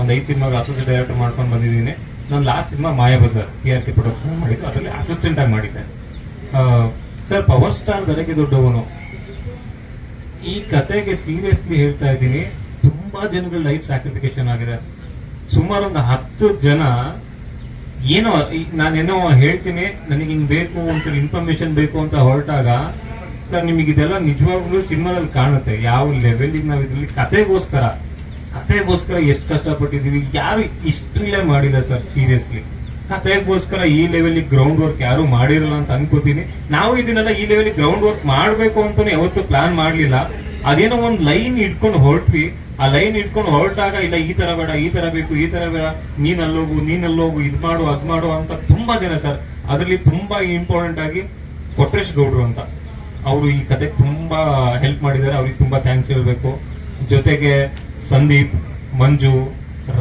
ಒಂದು ಐದು ಸಿನಿಮಾಗೆ ಅಸೋಸಿಯೇಟ್ ಡೈರೆಕ್ಟರ್ ಮಾಡ್ಕೊಂಡು ಬಂದಿದ್ದೀನಿ. ನಾನು last cinema Maya Bazar T R K production ಮಾಡಿದ್ದು. ಅದರಲ್ಲಿ ಅಸಿಸ್ಟೆಂಟ್ ಆಗಿ ಮಾಡಿದ್ದೆ. ಸರ್ ಪವರ್ ಸ್ಟಾರ್ ದೊರಕೆ ದೊಡ್ಡವನು. ಈ ಕತೆಗೆ ಸೀರಿಯಸ್ಲಿ ಹೇಳ್ತಾ ಇದ್ದೀನಿ. ತುಂಬಾ ಜನಗಳ ಲೈಫ್ ಸ್ಯಾಕ್ರಿಫಿಕೇಶನ್ ಆಗಿದೆ. ಸುಮಾರು ಒಂದು ಹತ್ತು ಜನ ಏನೋ ನಾನು ನಾನೇನೋ ಹೇಳ್ತೀನಿ. ನನಗೆ ಹಿಂಗ್ ಬೇಕು ಅಂತ ಇನ್ಫಾರ್ಮೇಶನ್ ಬೇಕು ಅಂತ ಹೊರಟಾಗ ಸರ್ ನಿಮಗೆ ಇದೆಲ್ಲ ನಿಜವಾಗ್ಲೂ ಸಿನಿಮಾದಲ್ಲಿ ಕಾಣುತ್ತೆ. ಯಾವ ಲೆವೆಲ್ಗೆ ನಾವು ಇದ್ರಲ್ಲಿ ಕತೆಗೋಸ್ಕರ. ಕತೆಗೋಸ್ಕರ ಎಷ್ಟು ಕಷ್ಟಪಟ್ಟಿದ್ದೀವಿ? ಯಾರು ಇಷ್ಟ್ರಲ್ಲೇ ಮಾಡಿಲ್ಲ ಸರ್ ಸೀರಿಯಸ್ಲಿ ಕತೆಗೋಸ್ಕರ ಈ ಲೆವೆಲ್ ಗ್ರೌಂಡ್ ವರ್ಕ್ ಯಾರು ಮಾಡಿರಲ್ಲ ಅಂತ ಅನ್ಕೋತೀನಿ. ನಾವು ಇದನ್ನೆಲ್ಲ ಈ ಲೆವೆಲ್ ಗ್ರೌಂಡ್ ವರ್ಕ್ ಮಾಡ್ಬೇಕು ಅಂತಾನೆ ಯಾವತ್ತೂ ಪ್ಲಾನ್ ಮಾಡ್ಲಿಲ್ಲ. ಅದೇನೋ ಒಂದ್ ಲೈನ್ ಇಟ್ಕೊಂಡು ಹೊರಟ್ವಿ. ಆ ಲೈನ್ ಇಟ್ಕೊಂಡು ಹೊರಟಾಗ, ಇಲ್ಲ, ಈ ತರ ಬೇಡ, ಈ ತರ ಬೇಕು, ಈ ತರ ಬೇಡ ನೀನ್ ಅಲ್ಲೋಗು ನೀನ್ ಅಲ್ಲೋಗು ಇದ್ ಮಾಡು, ಅದ್ ಮಾಡು ಅಂತ ತುಂಬಾ ಜನ ಸರ್, ಅದರಲ್ಲಿ ತುಂಬಾ ಇಂಪಾರ್ಟೆಂಟ್ ಆಗಿ ಕೊಟ್ರೇಶ್ ಗೌಡ್ರು ಅಂತ. ಅವರು ಈ ಕತೆ ತುಂಬಾ ಹೆಲ್ಪ್ ಮಾಡಿದ್ದಾರೆ. ಅವ್ರಿಗೆ ತುಂಬಾ ಥ್ಯಾಂಕ್ಸ್ ಹೇಳ್ಬೇಕು. ಜೊತೆಗೆ ಸಂದೀಪ್ ಮಂಜು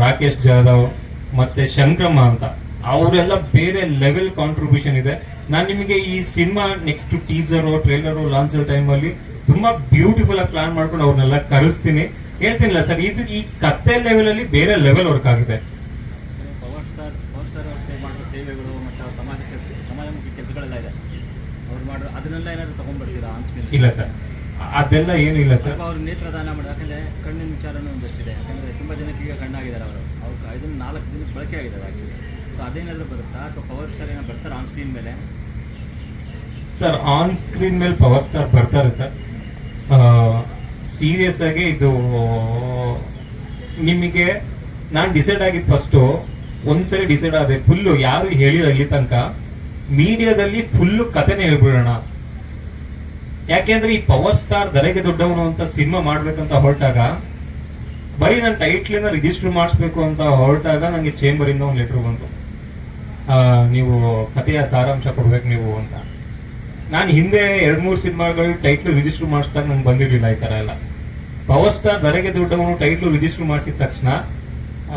ರಾಕೇಶ್ ಜಾಧವ್ ಮತ್ತೆ ಶಂಕ್ರಮ್ಮ ಅಂತ. ಅವರೆಲ್ಲ ಬೇರೆ ಲೆವೆಲ್ ಕಾಂಟ್ರಿಬ್ಯೂಷನ್ ಇದೆ. ನಾನು ನಿಮಗೆ ಈ cinema next teaser trailer launch ಟೈಮಲ್ಲಿ ಅಲ್ಲಿ ತುಂಬಾ ಬ್ಯೂಟಿಫುಲ್ ಆಗಿ ಪ್ಲಾನ್ ಮಾಡ್ಕೊಂಡು ಅವ್ರನ್ನೆಲ್ಲ ಕರೆಸ್ತೀನಿ. ಹೇಳ್ತೀನಿಲ್ಲ ಸರ್ ಇದು ಈ ಕತ್ತೆ ಲೆವೆಲಲ್ಲಿ ಬೇರೆ ಲೆವೆಲ್ ವರ್ಕ್ ಆಗಿದೆ. ಪವರ್ ಸ್ಟಾರ್ ಪವರ್ ಸ್ಟಾರ್ ಅವ್ರು ಸೇವ್ ಮಾಡೋ ಸೇವೆಗಳು ಮತ್ತು ಅವ್ರ ಸಮಾಜ ಕೆಲಸ ಸಮಾಜಮುಖಿ ಕೆಲಸಗಳೆಲ್ಲ ಇದೆ. ಅವ್ರು ಮಾಡೋ ಅದನ್ನೆಲ್ಲ ಏನಾದ್ರು ಇಲ್ಲ ಸರ್ ಅದೆಲ್ಲ ಏನಿಲ್ಲ ಇಲ್ಲ ಸರ್ ಅವರು ನೇತ್ರದಾನ ಮಾಡಿ ಯಾಕಂದ್ರೆ ಕಣ್ಣಿನ ವಿಚಾರನೂ ಒಂದಷ್ಟಿದೆ. ಯಾಕಂದ್ರೆ ತುಂಬಾ ಜನಕ್ಕೆ ಈಗ ಕಣ್ಣಾಗಿದ್ದಾರೆ ಅವರು. ಅವ್ರು ಐದನ್ನ ನಾಲ್ಕು ದಿನಕ್ಕೆ ಬಳಕೆ ಆಗಿದ್ದಾರೆ ಆ್ಯಕ್ಚುಲಿ ಸೊ ಅದೇನಾದರೂ ಬರುತ್ತಾ? ಅಥವಾ ಪವರ್ ಸ್ಟಾರ್ ಏನೋ ಬರ್ತಾರೆ ಆನ್ ಸ್ಕ್ರೀನ್ ಮೇಲೆ? ಸರ್ ಆನ್ ಸ್ಕ್ರೀನ್ ಮೇಲೆ ಪವರ್ ಸ್ಟಾರ್ ಬರ್ತಾರೆ ಸರ್. ಸೀರಿಯಸ್ ಆಗಿ ಇದು ನಿಮಗೆ ನಾನು ಡಿಸೈಡ್ ಆಗಿದ್ದು ಫಸ್ಟು ಒಂದ್ಸರಿ ಡಿಸೈಡ್ ಆದೆ. ಫುಲ್ಲು ಯಾರು ಹೇಳಿರೋ ಇಲ್ಲಿ ತನಕ. ಮೀಡಿಯಾದಲ್ಲಿ ಫುಲ್ಲು ಕಥೆನೇ ಹೇಳ್ಬಿಡೋಣ ಯಾಕೆಂದ್ರೆ ಈ ಪವರ್ ಸ್ಟಾರ್ ದರೆಗೆ ದೊಡ್ಡವನು ಅಂತ ಸಿನಿಮಾ ಮಾಡ್ಬೇಕಂತ ಹೊರಟಾಗ, ಬರೀ ನನ್ನ ಟೈಟ್ಲಿಂದ ರಿಜಿಸ್ಟರ್ ಮಾಡಿಸ್ಬೇಕು ಅಂತ ಹೊರಟಾಗ ನನಗೆ ಇಂದ ಒಂದು ಲೆಟ್ರ್ ಬಂತು. ನೀವು ಕಥೆಯ ಸಾರಾಂಶ ಕೊಡ್ಬೇಕು ನೀವು ಅಂತ. ನಾನು ಹಿಂದೆ ಎರಡ್ ಮೂರು ಸಿನಿಮಾಗಳು ಟೈಟ್ಲ್ ರಿಜಿಸ್ಟರ್ ಮಾಡಿಸಿದಾಗ ನಂಗೆ ಬಂದಿರಲಿಲ್ಲ ಈ ತರ ಎಲ್ಲ. ಪವರ್ ಸ್ಟಾರ್ ದರೆಗೆ ದೊಡ್ಡವನು ಟೈಟ್ಲು ರಿಜಿಸ್ಟರ್ ಮಾಡಿಸಿದ ತಕ್ಷಣ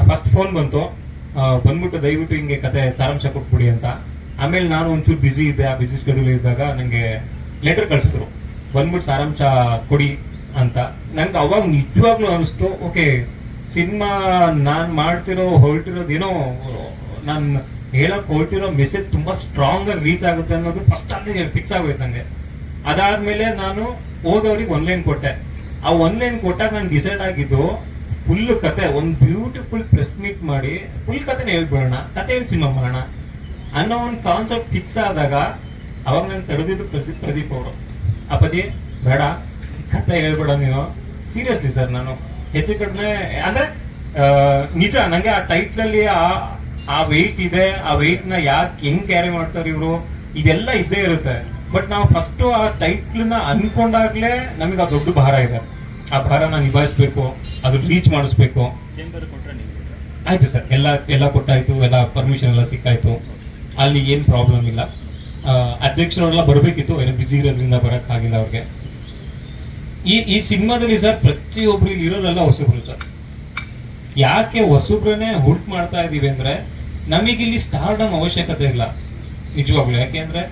ಫಸ್ಟ್ ಫೋನ್ ಬಂತು. ಬಂದ್ಬಿಟ್ಟು ದಯವಿಟ್ಟು ಹಿಂಗೆ ಕತೆ ಸಾರಾಂಶ ಕೊಟ್ಬಿಡಿ ಅಂತ. ಆಮೇಲೆ ನಾನು ಒಂಚೂರು ಬ್ಯುಸಿ ಇದ್ದೆ, ಆ ಬ್ಯುಸಿ ಶೆಡ್ಯೂಲ್ ಇದ್ದಾಗ ನನಗೆ ಲೆಟರ್ ಕಳಿಸಿದ್ರು. ಬಂದ್ಬಿಟ್ಟು ಸಾರಾಂಶ ಕೊಡಿ ಅಂತ. ನಂಗೆ ಅವಾಗ ನಿಜವಾಗ್ಲೂ ಅನಿಸ್ತು, ಓಕೆ, ಸಿನಿಮಾ ನಾನ್ ಮಾಡ್ತಿರೋ, ಹೊರಟಿರೋದು ಏನೋ, ನಾನು ಹೇಳಕ್ ಹೊರಟಿರೋ ಮೆಸೇಜ್ ತುಂಬಾ ಸ್ಟ್ರಾಂಗ್ ಆಗಿ ರೀಚ್ ಆಗುತ್ತೆ ಅನ್ನೋದು ಫಸ್ಟ್ ಅಲ್ಲಿ ಫಿಕ್ಸ್ ಆಗೋಯ್ತು ನನಗೆ ಅದಾದ್ಮೇಲೆ ನಾನು ಹೋದವ್ರಿಗೆ ಒನ್ಲೈನ್ ಕೊಟ್ಟೆ. ಆ ಒನ್ಲೈನ್ ಕೊಟ್ಟಾಗ ನಾನು ಡಿಸೈಡ್ ಆಗಿದ್ದು ಫುಲ್ ಕತೆ, ಒಂದು ಬ್ಯೂಟಿಫುಲ್ ಪ್ರೆಸ್ ಮೀಟ್ ಮಾಡಿ ಫುಲ್ ಕತೆನ ಹೇಳ್ಬಿಡೋಣ, ಕತೆ ಹೇಳಿ ಸಿನಿಮಾ ಮಾಡೋಣ ಅನ್ನೋ ಒಂದು ಕಾನ್ಸೆಪ್ಟ್ ಫಿಕ್ಸ್ ಆದಾಗ, ಅವಾಗ ನಾನು ತಡೆದಿದ್ದು ಪ್ರದೀಪ್ ಅವರು. ಅಪ್ಪಾಜಿ ಬೇಡ. ಕಟ್ಟ ಹೇಳ್ಬೇಡ ನೀನು. ಸೀರಿಯಸ್ಲಿ ಸರ್ ನಾನು. ಹೆಚ್ಚು ಕಡಿಮೆ ಅಂದ್ರೆ ನಿಜ ನಂಗೆ ಆ ಟೈಟ್ಲಲ್ಲಿ ಆ ಆ ವೆಯ್ಟ್ ಇದೆ ಆ ವೆಯ್ಟ್ನ ಯಾಕೆ ಹೆಂಗ್ ಕ್ಯಾರಿ ಮಾಡ್ತಾರೆ ಇವರು ಇದೆಲ್ಲ ಇದ್ದೇ ಇರುತ್ತೆ. ಬಟ್ ನಾವು ಫಸ್ಟ್ ಆ ಟೈಟ್ಲ್ನ ಅನ್ಕೊಂಡಾಗ್ಲೇ ನಮಗೆ ಆ ದೊಡ್ಡ ಭಾರ ಇದೆ. ಆ ಭಾರನ ನಿಭಾಯಿಸ್ಬೇಕು ಅದು ರೀಚ್ ಮಾಡಿಸ್ಬೇಕು. ಆಯ್ತು ಸರ್ ಎಲ್ಲ ಎಲ್ಲ ಕೊಟ್ಟಾಯ್ತು ಎಲ್ಲ ಪರ್ಮಿಷನ್ ಎಲ್ಲ ಸಿಕ್ಕಾಯ್ತು. ಅಲ್ಲಿ ಏನ್ ಪ್ರಾಬ್ಲಮ್ ಇಲ್ಲ. ಆ, ಅಧ್ಯಕ್ಷರೆಲ್ಲ ಬರಬೇಕಿತ್ತು ಏನೋ ಬಿಸಿ ಇರೋದ್ರಿಂದ ಬರಕ್ ಆಗಿಲ್ಲ ಅವ್ರಿಗೆ. ಈ ಈ ಸಿನಿಮಾದಲ್ಲಿ ಸರ್ ಪ್ರತಿಯೊಬ್ರು ಇಲ್ಲಿ ಇರೋರೆಲ್ಲ ಹೊಸಬ್ರು ಸರ್. ಯಾಕೆ ಹೊಸಬ್ರನ್ನೇ ಹುಡ್ಕ್ ಮಾಡ್ತಾ ಇದೀವಿ ಅಂದ್ರೆ ನಮಗಿಲ್ಲಿ ಸ್ಟಾರ್ಡಮ್ ಅವಶ್ಯಕತೆ ಇಲ್ಲ ನಿಜವಾಗ್ಲು. ಯಾಕೆಂದ್ರೆ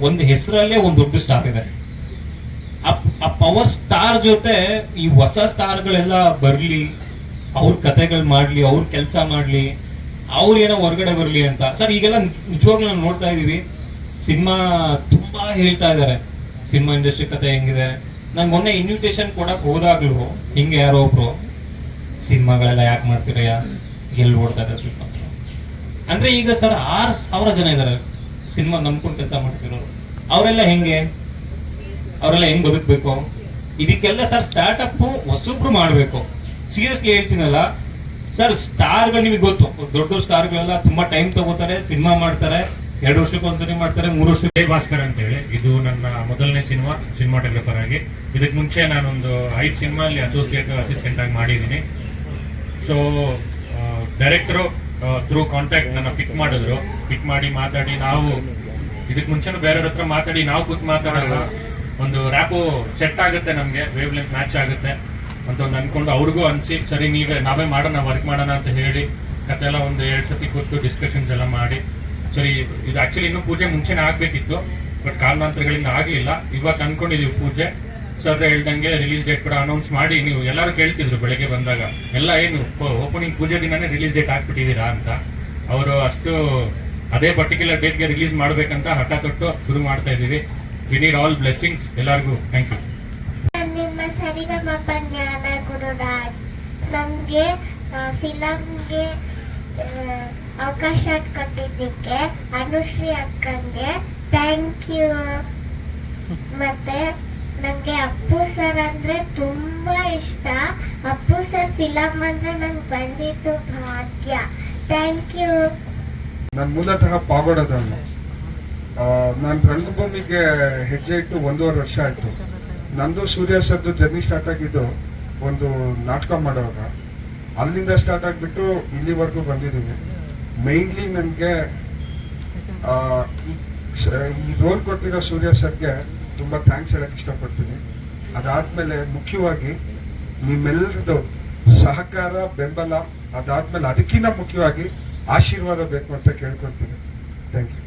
ಒಂದು ಹೆಸರಲ್ಲೇ ಒಂದು ದೊಡ್ಡ ಸ್ಟಾರ್ ಇದೆ ಆ- ಪವರ್ ಸ್ಟಾರ್ ಜೊತೆ ಈ ಹೊಸ ಸ್ಟಾರ್ಗಳೆಲ್ಲ ಬರ್ಲಿ ಅವ್ರ ಕತೆಗಳು ಮಾಡ್ಲಿ ಅವ್ರ ಕೆಲಸ ಮಾಡ್ಲಿ ಅವ್ರು ಏನೋ ಹೊರಗಡೆ ಬರ್ಲಿ ಅಂತ. ಸರ್ ಈಗೆಲ್ಲ ನಿಜವಾಗ್ಲೂ ನಾವು ನೋಡ್ತಾ ಇದೀವಿ ಸಿನಿಮಾ ತುಂಬಾ ಹೇಳ್ತಾ ಇದಾರೆ. ಸಿನಿಮಾ ಇಂಡಸ್ಟ್ರಿ ಕತೆ ಹೆಂಗಿದೆ. ನಾನು ಮೊನ್ನೆ ಇನ್ವಿಟೇಷನ್ ಕೊಡಕ್ ಹೋದಾಗ್ಲೂ ಹಿಂಗೆ ಯಾರೋ ಒಬ್ರು, ಸಿನಿಮಾಗಳೆಲ್ಲ ಯಾಕೆ ಯಾ ಎಲ್ಲಿ ಓಡ್ತಾ ಇದ್ದಾರೆ ಸಿನಿಮಾ ಅಂದ್ರೆ ಈಗ ಸರ್ ಆರು ಸಾವಿರ ಜನ ಇದ್ದಾರೆ ಸಿನಿಮಾ ನಂಬ್ಕೊಂಡು ಕೆಲಸ ಮಾಡ್ತಿರೋರು. ಅವರೆಲ್ಲ ಹೆಂಗೆ? ಅವರೆಲ್ಲ ಹೆಂಗ್ ಬದುಕ್ಬೇಕು? ಇದಕ್ಕೆಲ್ಲ ಸರ್ ಸ್ಟಾರ್ಟಪ್ಪು ಹೊಸಬ್ರು ಮಾಡಬೇಕು. ಸೀರಿಯಸ್ಲಿ ಹೇಳ್ತೀನಲ್ಲ, ಸರ್ ಸ್ಟಾರ್ಗಳು ನಿಮಗೆ ಗೊತ್ತು. ದೊಡ್ಡ ದೊಡ್ಡ ಸ್ಟಾರ್ಗಳೆಲ್ಲ ತುಂಬಾ ಟೈಮ್ ತಗೋತಾರೆ, ಸಿನಿಮಾ ಮಾಡ್ತಾರೆ. ಎರಡು ವರ್ಷಕ್ಕೆ ಒಂದ್ಸರಿ ಮಾಡ್ತಾರೆ, ಮೂರು ವರ್ಷ ಜೈ ಭಾಸ್ಕರ್ ಅಂತೇಳಿ. ಇದು ನನ್ನ ಮೊದಲನೇ ಸಿನಿಮಾ ಸಿನಿಮಾಟೋಗ್ರಫರ್ ಆಗಿ. ಇದಕ್ಕೆ ಮುಂಚೆ ನಾನೊಂದು ಐದು ಸಿನಿಮಾ ಅಲ್ಲಿ ಅಸೋಸಿಯೇಟ್ ಅಸಿಸ್ಟೆಂಟ್ ಆಗಿ ಮಾಡಿದ್ದೀನಿ. ಸೊ ಡೈರೆಕ್ಟರು ಥ್ರೂ ಕಾಂಟ್ಯಾಕ್ಟ್ ನನ್ನ ಪಿಕ್ ಮಾಡಿದ್ರು. ಪಿಕ್ ಮಾಡಿ ಮಾತಾಡಿ ನಾವು, ಇದಕ್ಕೆ ಮುಂಚೆನೂ ಬೇರೆಯವ್ರ ಹತ್ರ ಮಾತಾಡಿ ನಾವು ಕೂತ್ ಮಾತಾಡಲ್ಲ. ಒಂದು ರ್ಯಾಪು ಸೆಟ್ ಆಗುತ್ತೆ ನಮಗೆ ವೇವ್ ಲೆಂತ್ ಮ್ಯಾಚ್ ಆಗುತ್ತೆ ಅಂತ ಒಂದು ಅನ್ಕೊಂಡು ಅವ್ರಿಗೂ ಅನ್ಸಿ, ಸರಿ, ನೀವೇ, ನಾವೇ ಮಾಡೋಣ ವರ್ಕ್ ಮಾಡೋಣ ಅಂತ ಹೇಳಿ ಕತೆ ಎಲ್ಲ ಒಂದು ಎರಡು ಸತಿ ಕೂತು ಡಿಸ್ಕಷನ್ಸ್ ಎಲ್ಲ ಮಾಡಿ. ಸರಿ ಇದು ಆಕ್ಚುಲಿ ಇನ್ನೂ ಪೂಜೆ ಮುಂಚೆನೇ ಆಗಬೇಕಿತ್ತು ಬಟ್ ಕಾರಣಾಂತರಗಳಿಂದ ಆಗಲಿಲ್ಲ ಇವಾಗ ಅನ್ಕೊಂಡಿದೀವಿ ಪೂಜೆ. ಸರ್ ಹೇಳ್ದಂಗೆ ರಿಲೀಸ್ ಡೇಟ್ ಕೂಡ ಅನೌನ್ಸ್ ಮಾಡಿ ನೀವು ಎಲ್ಲರೂ ಕೇಳ್ತಿದ್ರು ಬೆಳಗ್ಗೆ ಬಂದಾಗ. ಎಲ್ಲ ಏನು ಓಪನಿಂಗ್ ಪೂಜೆ ದಿನನೇ ರಿಲೀಸ್ ಡೇಟ್ ಹಾಕ್ಬಿಟ್ಟಿದ್ದೀರಾ ಅಂತ. ಅವರು ಅಷ್ಟು ಅದೇ ಪರ್ಟಿಕ್ಯುಲರ್ ಡೇಟ್ಗೆ ರಿಲೀಸ್ ಮಾಡಬೇಕಂತ ಹಠ ತೊಟ್ಟು ಶುರು ಮಾಡ್ತಾ ಇದ್ದೀವಿ. ವಿ ನೀಡ್ ಆಲ್ ಬ್ಲೆಸ್ಸಿಂಗ್ಸ್ ಎಲ್ಲರಿಗೂ ಥ್ಯಾಂಕ್ ಯು ನಿಮ್ಮ ಸರಿಗಮಪ ಜ್ಞಾನ ಗುರುರಾಜ್. ನಮಗೆ ಫಿಲಮ್ಗೆ ಅವಕಾಶ ಕೊಟ್ಟಿದ್ದಕ್ಕೆ ಅನುಶ್ರೀ ಅಕ್ಕಂಗೆ ಥ್ಯಾಂಕ್ ಯು ಮತ್ತೆ ನನಗೆ ಅಪ್ಪು ಸರ್ ಅಂದ್ರೆ ತುಂಬಾ ಇಷ್ಟ. ಅಪ್ಪು ಸರ್ ಫಿಲಮ್ ಅಂದ್ರೆ ನಂಗೆ ಬಂದಿದ್ದು ಭಾಗ್ಯ. ಥ್ಯಾಂಕ್ ಯು ನಾನು ಮೂಲತಃ ಪಾಗೋಡದವನು. ನಾನು ರಂಗಭೂಮಿಗೆ ಹೆಜ್ಜೆ ಇಟ್ಟು ಒಂದೂವರೆ ವರ್ಷ ಆಯಿತು. ನಂದು ಸೂರ್ಯ ಸರ್ದು ಜರ್ನಿ ಸ್ಟಾರ್ಟ್ ಆಗಿದ್ದು ಒಂದು ನಾಟಕ ಮಾಡುವಾಗ. ಅಲ್ಲಿಂದ ಸ್ಟಾರ್ಟ್ ಆಗಿಬಿಟ್ಟು ಇಲ್ಲಿವರೆಗೂ ಬಂದಿದ್ದೀನಿ. ಮೈನ್ಲಿ ನನಗೆ ಈ ರೋಲ್ ಕೊಟ್ಟಿರೋ ಸೂರ್ಯ ಸರ್ಗೆ ತುಂಬ ಥ್ಯಾಂಕ್ಸ್ ಹೇಳಕ್ಕೆ ಇಷ್ಟಪಡ್ತೀನಿ. ಅದಾದಮೇಲೆ ಮುಖ್ಯವಾಗಿ ನಿಮ್ಮೆಲ್ಲರದ್ದು ಸಹಕಾರ, ಬೆಂಬಲ ಅದಾದ್ಮೇಲೆ ಅದಕ್ಕಿಂತ ಮುಖ್ಯವಾಗಿ ಆಶೀರ್ವಾದ ಬೇಕು ಅಂತ ಕೇಳ್ಕೊಳ್ತೀನಿ. Thank you